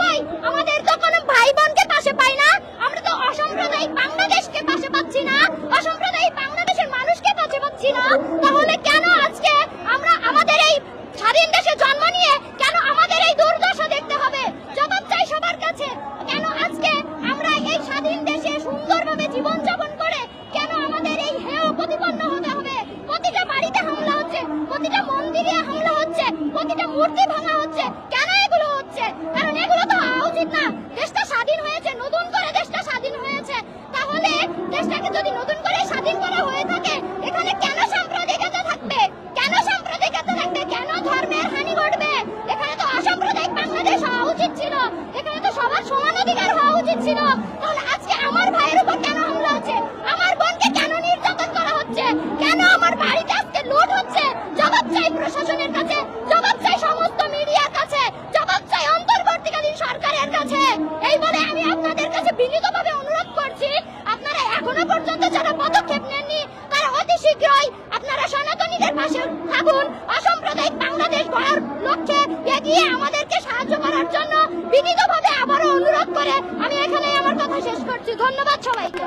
কই আমাদের তো কোনো ভাই বোনকে পাশে পাই না। আমরা তো অসাম্প্রদায়িক বাংলাদেশকে পাশে পাচ্ছি না। অসাম্প্রদায়িক বাংলাদেশের মানুষকে পাশে পাচ্ছি না। তাহলে কেন আজকে আমরা আমাদের এই স্বাধীন দেশে জন্ম নিয়ে কেন আমাদের এই দুর্দশা দেখতে হবে? জবাব চাই সবার কাছে। কেন আজকে আমরা এই স্বাধীন দেশে সুন্দরভাবে জীবন যাপন করে কেন আমাদের এই হেয় প্রতিপন্ন হতে হবে? প্রতিটা বাড়িতে হামলা হচ্ছে, প্রতিটা মন্দিরে হামলা হচ্ছে, প্রতিটা মূর্তি ভাঙা হচ্ছে। কেন এগুলো হচ্ছে কারণ এগুলো তো হওয়া উচিত না দেশটা স্বাধীন হয়েছে নতুন করে দেশটা স্বাধীন হয়েছে তাহলে দেশটাকে যদি নতুন করে স্বাধীন করা হয়ে থাকে, এখানে কেন সাম্প্রদায়িকতা থাকবে? কেন সাম্প্রদায়িকতা থাকবে? কেন ধর্মের হানি ঘটবে? এখানে তো অসাম্প্রদায়িক বাংলাদেশ হওয়া উচিত ছিল। এখানে তো সবার সমান অধিকার হওয়া উচিত ছিল। তাহলে আজকে আমার ভাইয়ের উপর কেন হামলা হচ্ছে? আমার বোনকে কেন নির্যাতন করা হচ্ছে? কেন আমার বাড়িতে আজকে লুট হচ্ছে? জবাব চাই প্রশাসনের কাছে। জবাব চাই সমস্ত মিডিয়ার কাছে। জবাব চাই অন্তর্বর্তীকালীন সরকারের কাছে। এই বলে আমি আপনাদের কাছে বিনীতভাবে অনুরোধ করছি আপনারা এখনও পর্যন্ত যারা পদক্ষেপ নেননি, তারা অতি শীঘ্রই আপনারা সনাতনীদের পাশে থাকুন। অসাম্প্রদায়িক বাংলাদেশ গড়ার লক্ষ্যে এগিয়ে আমাদেরকে সাহায্য করার জন্য বিনীতভাবে আবারও অনুরোধ করে আমি এখানেই আমার কথা শেষ করছি। ধন্যবাদ সবাইকে।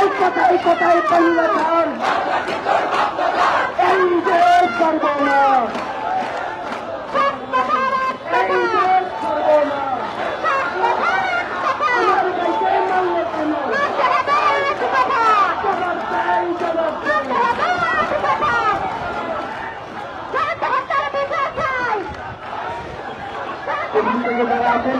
এই কথা এই কথা এই যে সর্বনাশ এই যে সর্বনাশ আমার ভাইকে মারলে কেন জবাব চাই জবাব চাই এখান থেকে যারা আছেন